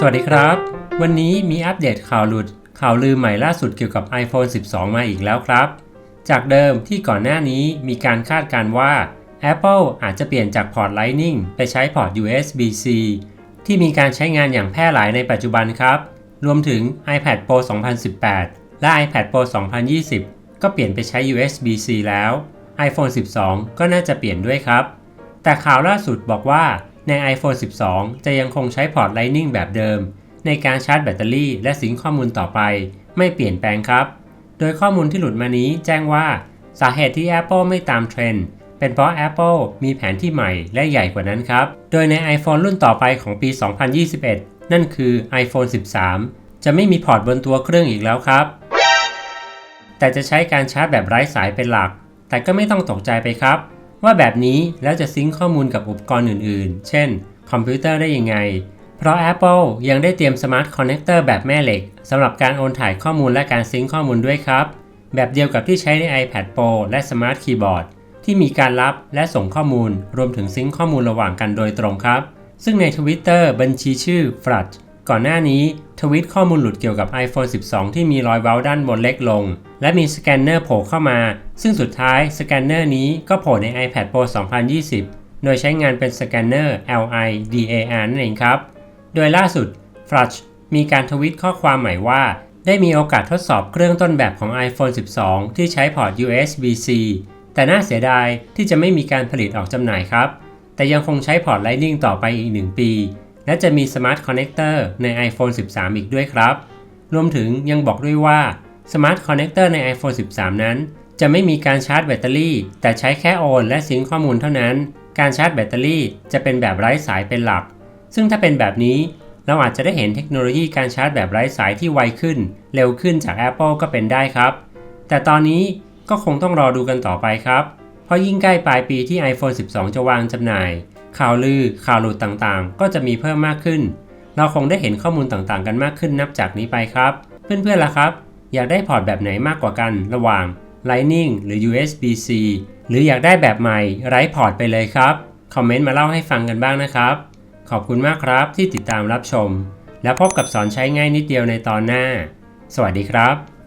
สวัสดีครับ วันนี้มีอัปเดตข่าวหลุด ข่าวลือใหม่ล่าสุดเกี่ยวกับ iPhone 12 มาอีกแล้วครับ จากเดิมที่ก่อนหน้านี้มีการคาดการว่า Apple อาจจะเปลี่ยนจากพอร์ต Lightning ไปใช้พอร์ต USB-C ที่มีการใช้งานอย่างแพร่หลายในปัจจุบันครับ รวมถึง iPad Pro 2018 และ iPad Pro 2020 ก็เปลี่ยนไปใช้ USB-C แล้ว iPhone 12 ก็น่าจะเปลี่ยนด้วยครับ แต่ข่าวล่าสุดบอกว่า ใน iPhone 12 จะยังคงใช้พอร์ต Lightning แบบเดิม ในการชาร์จแบตเตอรี่และสิงข้อมูลต่อไป ไม่เปลี่ยนแปลงครับ โดยข้อมูลที่หลุดมานี้แจ้งว่าสาเหตุที่ Apple ไม่ตามเทรนด์เป็นเพราะ Apple มีแผนที่ใหม่และใหญ่กว่านั้นครับ โดยใน iPhone รุ่นต่อไปของปี 2021 นั่นคือ iPhone 13 จะไม่มีพอร์ตบนตัวเครื่องอีกแล้วครับ แต่จะใช้การชาร์จแบบไร้สายเป็นหลัก แต่ก็ไม่ต้องตกใจไปครับ ว่าแบบนี้แล้วจะซิงค์ข้อมูลกับอุปกรณ์อื่นๆ เช่น คอมพิวเตอร์ได้ยังไง เพราะ Apple ยังได้เตรียม Smart Connector แบบแม่เหล็กสำหรับการโอนถ่ายข้อมูลและการซิงค์ข้อมูลด้วยครับ แบบเดียวกับที่ใช้ใน iPad Pro และ Smart Keyboard ที่มีการรับและส่งข้อมูล รวมถึงซิงค์ข้อมูลระหว่างกันโดยตรงครับ ซึ่งใน Twitter บัญชีชื่อ f l u t ก่อนหน้านี้ทวิตข้อมูลหลุดเกี่ยวกับ iPhone 12 ที่มีรอยเว้าด้านบนเล็กลง และมีสแกนเนอร์โผล่เข้ามา ซึ่งสุดท้ายสแกนเนอร์นี้ก็โผล่ใน iPad Pro 2020 โดยใช้งานเป็นสแกนเนอร์ LIDAR นั่นเองครับ โดยล่าสุด f l u t มีการทวิตข้อความใหม่ว่า ได้มีโอกาสทดสอบเครื่องต้นแบบของ iPhone 12 ที่ใช้พอร์ต USB-C แต่น่าเสียดายที่จะไม่มีการผลิตออกจำหน่ายครับ แต่ยังคงใช้พอร์ต Lightning ต่อไปอีก 1 ปี และจะมี Smart Connector ใน iPhone 13 อีกด้วยครับ รวมถึงยังบอกด้วยว่า Smart Connector ใน iPhone 13 นั้น จะไม่มีการชาร์จแบตเตอรี่ แต่ใช้แค่โอนและซิงข้อมูลเท่านั้น การชาร์จแบตเตอรี่จะเป็นแบบไร้สายเป็นหลัก ซึ่งถ้าเป็นแบบนี้ เราอาจจะได้เห็นเทคโนโลยีการชาร์จแบบไร้สายที่ไวขึ้น เร็วขึ้นจาก Apple ก็เป็นได้ครับ แต่ตอนนี้ก็คงต้องรอดูกันต่อไปครับ เพราะยิ่งใกล้ปลายปีที่ iPhone 12 จะวางจำหน่าย ข่าวลือข่าวหลุดต่างๆ ก็จะมีเพิ่มมากขึ้น เราคงได้เห็นข้อมูลต่างๆ กันมากขึ้นนับจากนี้ไปครับ เพื่อนๆล่ะครับ อยากได้พอร์ตแบบไหนมากกว่ากันระหว่าง Lightning หรือ USB-C หรืออยากได้แบบใหม่ไร้พอร์ตไปเลยครับ คอมเมนต์มาเล่าให้ฟังกันบ้างนะครับ ขอบคุณมากครับที่ติดตามรับชม แล้วพบกับสอนใช้ง่ายนิดเดียวในตอนหน้า สวัสดีครับ